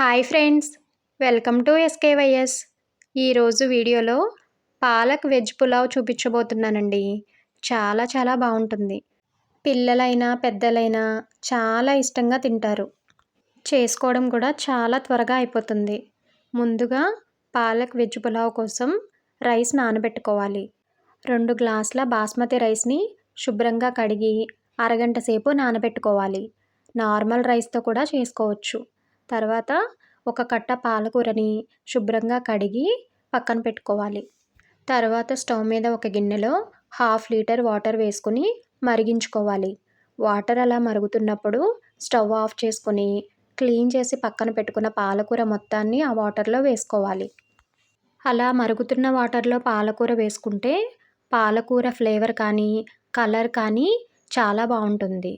Hi friends welcome to SKYS ఈరోజు వీడియోలో palak veg pulao చూపించబోతున్నానండి. చాలా చాలా బాగుంటుంది. పిల్లలైనా పెద్దలైనా చాలా ఇష్టంగా తింటారు. చేసుకోవడం కూడా చాలా త్వరగా అయిపోతుంది. ముందుగా పాలక్ వెజ్ పులావ్ కోసం రైస్ నానబెట్టుకోవాలి. రెండు గ్లాసుల బాస్మతి రైస్ని శుభ్రంగా కడిగి అరగంట సేపు నానబెట్టుకోవాలి. నార్మల్ రైస్తో కూడా చేసుకోవచ్చు. తర్వాత ఒక కట్ట పాలకూరని శుభ్రంగా కడిగి పక్కన పెట్టుకోవాలి. తర్వాత స్టవ్ మీద ఒక గిన్నెలో హాఫ్ లీటర్ వాటర్ వేసుకుని మరిగించుకోవాలి. వాటర్ అలా మరుగుతున్నప్పుడు స్టవ్ ఆఫ్ చేసుకొని క్లీన్ చేసి పక్కన పెట్టుకున్న పాలకూర మొత్తాన్ని ఆ వాటర్లో వేసుకోవాలి. అలా మరుగుతున్న వాటర్లో పాలకూర వేసుకుంటే పాలకూర ఫ్లేవర్ కానీ కలర్ కానీ చాలా బాగుంటుంది.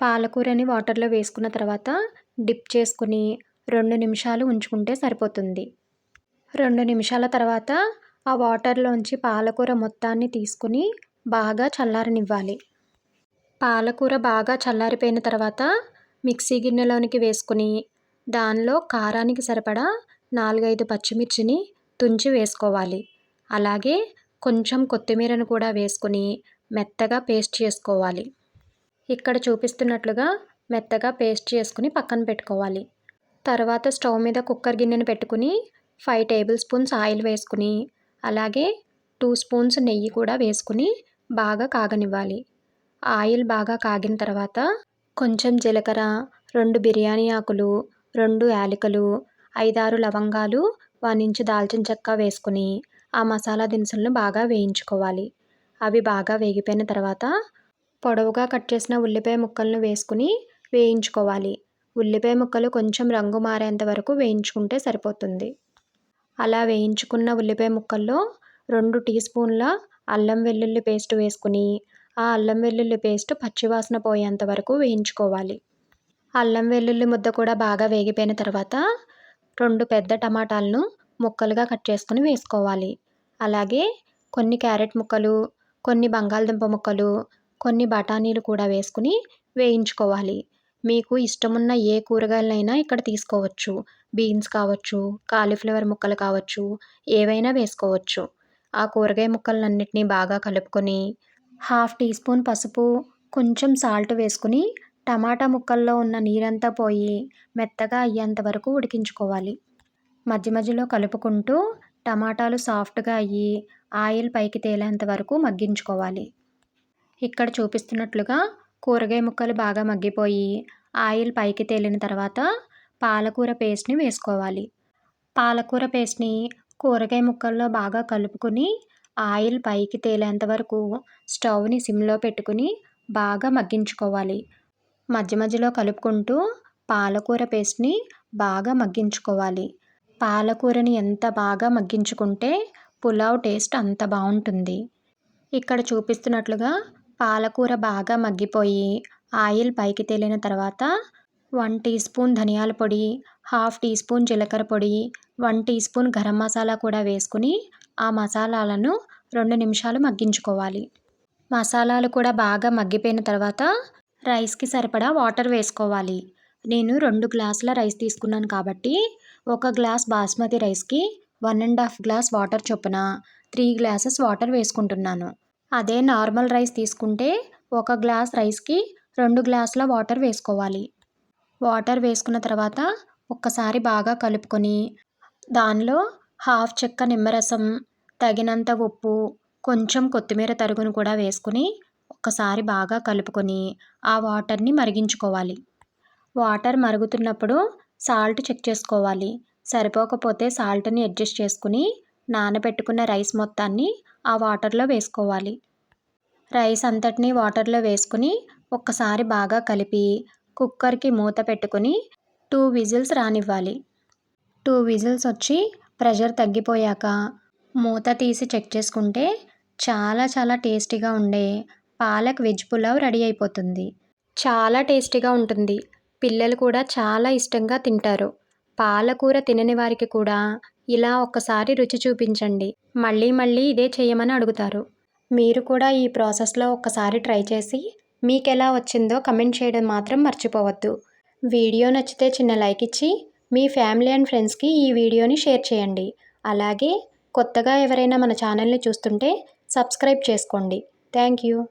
పాలకూరని వాటర్లో వేసుకున్న తర్వాత డిప్ చేసుకుని రెండు నిమిషాలు ఉంచుకుంటే సరిపోతుంది. రెండు నిమిషాల తర్వాత ఆ వాటర్లోంచి పాలకూర మొత్తాన్ని తీసుకుని బాగా చల్లారనివ్వాలి. పాలకూర బాగా చల్లారిపోయిన తర్వాత మిక్సీ గిన్నెలోనికి వేసుకుని దానిలో కారానికి సరిపడా నాలుగైదు పచ్చిమిర్చిని తుంచి వేసుకోవాలి. అలాగే కొంచెం కొత్తిమీరను కూడా వేసుకుని మెత్తగా పేస్ట్ చేసుకోవాలి. ఇక్కడ చూపిస్తున్నట్లుగా మెత్తగా పేస్ట్ చేసుకుని పక్కన పెట్టుకోవాలి. తర్వాత స్టవ్ మీద కుక్కర్ గిన్నెను పెట్టుకుని ఫైవ్ టేబుల్ స్పూన్స్ ఆయిల్ వేసుకుని అలాగే టూ స్పూన్స్ నెయ్యి కూడా వేసుకుని బాగా కాగనివ్వాలి. ఆయిల్ బాగా కాగిన తర్వాత కొంచెం జీలకర్ర రెండు బిర్యానీ ఆకులు రెండు యాలకులు ఐదారు లవంగాలు వన్ ఇంచు దాల్చిన చెక్క వేసుకుని ఆ మసాలా దినుసులను బాగా వేయించుకోవాలి. అవి బాగా వేగిపోయిన తర్వాత పొడవుగా కట్ చేసిన ఉల్లిపాయ ముక్కలను వేసుకుని వేయించుకోవాలి. ఉల్లిపాయ ముక్కలు కొంచెం రంగు మారేంత వరకు వేయించుకుంటే సరిపోతుంది. అలా వేయించుకున్న ఉల్లిపాయ ముక్కల్లో రెండు టీ స్పూన్ల అల్లం వెల్లుల్లి పేస్ట్ వేసుకుని ఆ అల్లం వెల్లుల్లి పేస్ట్ పచ్చివాసన పోయేంత వరకు వేయించుకోవాలి. అల్లం వెల్లుల్లి ముద్ద కూడా బాగా వేగిపోయిన తర్వాత రెండు పెద్ద టమాటాలను ముక్కలుగా కట్ చేసుకుని వేసుకోవాలి. అలాగే కొన్ని క్యారెట్ ముక్కలు కొన్ని బంగాళదుంప ముక్కలు కొన్ని బఠానీలు కూడా వేసుకుని వేయించుకోవాలి. మీకు ఇష్టమున్న ఏ కూరగాయలైనా ఇక్కడ తీసుకోవచ్చు. బీన్స్ కావచ్చు కాలీఫ్లవర్ ముక్కలు కావచ్చు ఏవైనా వేసుకోవచ్చు. ఆ కూరగాయ ముక్కలన్నిటినీ బాగా కలుపుకొని హాఫ్ టీ స్పూన్ పసుపు కొంచెం సాల్ట్ వేసుకుని టమాటా ముక్కల్లో ఉన్న నీరంతా పోయి మెత్తగా అయ్యేంత వరకు ఉడికించుకోవాలి. మధ్య మధ్యలో కలుపుకుంటూ టమాటాలు సాఫ్ట్గా అయ్యి ఆయిల్ పైకి తేలేంత వరకు మగ్గించుకోవాలి. ఇక్కడ చూపిస్తున్నట్లుగా కూరగాయ ముక్కలు బాగా మగ్గిపోయి ఆయిల్ పైకి తేలిన తర్వాత పాలకూర పేస్ట్ని వేసుకోవాలి. పాలకూర పేస్ట్ని కూరగాయ ముక్కల్లో బాగా కలుపుకొని ఆయిల్ పైకి తేలేంత వరకు స్టవ్ని సిమ్లో పెట్టుకుని బాగా మగ్గించుకోవాలి. మధ్య మధ్యలో కలుపుకుంటూ పాలకూర పేస్ట్ని బాగా మగ్గించుకోవాలి. పాలకూరని ఎంత బాగా మగ్గించుకుంటే పులావ్ టేస్ట్ అంత బాగుంటుంది. ఇక్కడ చూపిస్తున్నట్లుగా పాలకూర బాగా మగ్గిపోయి ఆయిల్ పైకి తేలిన తర్వాత వన్ టీ స్పూన్ ధనియాల పొడి హాఫ్ టీ స్పూన్ జీలకర్ర పొడి one teaspoon garam masala కూడా వేసుకుని ఆ మసాలాలను రెండు నిమిషాలు మగ్గించుకోవాలి. మసాలాలు కూడా బాగా మగ్గిపోయిన తర్వాత రైస్కి సరిపడా వాటర్ వేసుకోవాలి. నేను రెండు గ్లాసుల రైస్ తీసుకున్నాను కాబట్టి ఒక గ్లాస్ బాస్మతి రైస్కి one and half glass water చొప్పున త్రీ గ్లాసెస్ వాటర్ వేసుకుంటున్నాను. అదే నార్మల్ రైస్ తీసుకుంటే ఒక గ్లాస్ రైస్కి రెండు గ్లాసుల వాటర్ వేసుకోవాలి. వాటర్ వేసుకున్న తర్వాత ఒక్కసారి బాగా కలుపుకొని దానిలో హాఫ్ చెక్క నిమ్మరసం తగినంత ఉప్పు కొంచెం కొత్తిమీర తరుగును కూడా వేసుకుని ఒక్కసారి బాగా కలుపుకొని ఆ వాటర్ని మరిగించుకోవాలి. వాటర్ మరుగుతున్నప్పుడు సాల్ట్ చెక్ చేసుకోవాలి. సరిపోకపోతే సాల్ట్ని అడ్జస్ట్ చేసుకుని నానబెట్టుకున్న రైస్ మొత్తాన్ని ఆ వాటర్లో వేసుకోవాలి. రైస్ అంతటిని వాటర్లో వేసుకుని ఒక్కసారి బాగా కలిపి కుక్కర్కి మూత పెట్టుకుని టూ విజిల్స్ రానివ్వాలి. టూ విజిల్స్ వచ్చి ప్రెషర్ తగ్గిపోయాక మూత తీసి చెక్ చేసుకుంటే చాలా చాలా టేస్టీగా ఉండే పాలక్ వెజ్ పులావ్ రెడీ అయిపోతుంది. చాలా టేస్టీగా ఉంటుంది. పిల్లలు కూడా చాలా ఇష్టంగా తింటారు. పాలకూర తినని వారికి కూడా ఇలా ఒక్కసారి రుచి చూపించండి. మళ్ళీ మళ్ళీ ఇదే చేయమని అడుగుతారు. మీరు కూడా ఈ ప్రాసెస్లో ఒక్కసారి ట్రై చేసి మీకు ఎలా వచ్చిందో కమెంట్ చేయడం మాత్రం మర్చిపోవద్దు. వీడియో నచ్చితే చిన్న లైక్ ఇచ్చి మీ ఫ్యామిలీ అండ్ ఫ్రెండ్స్కి ఈ వీడియోని షేర్ చేయండి. అలాగే కొత్తగా ఎవరైనా మన ఛానల్ని చూస్తుంటే సబ్స్క్రైబ్ చేసుకోండి. Thank you.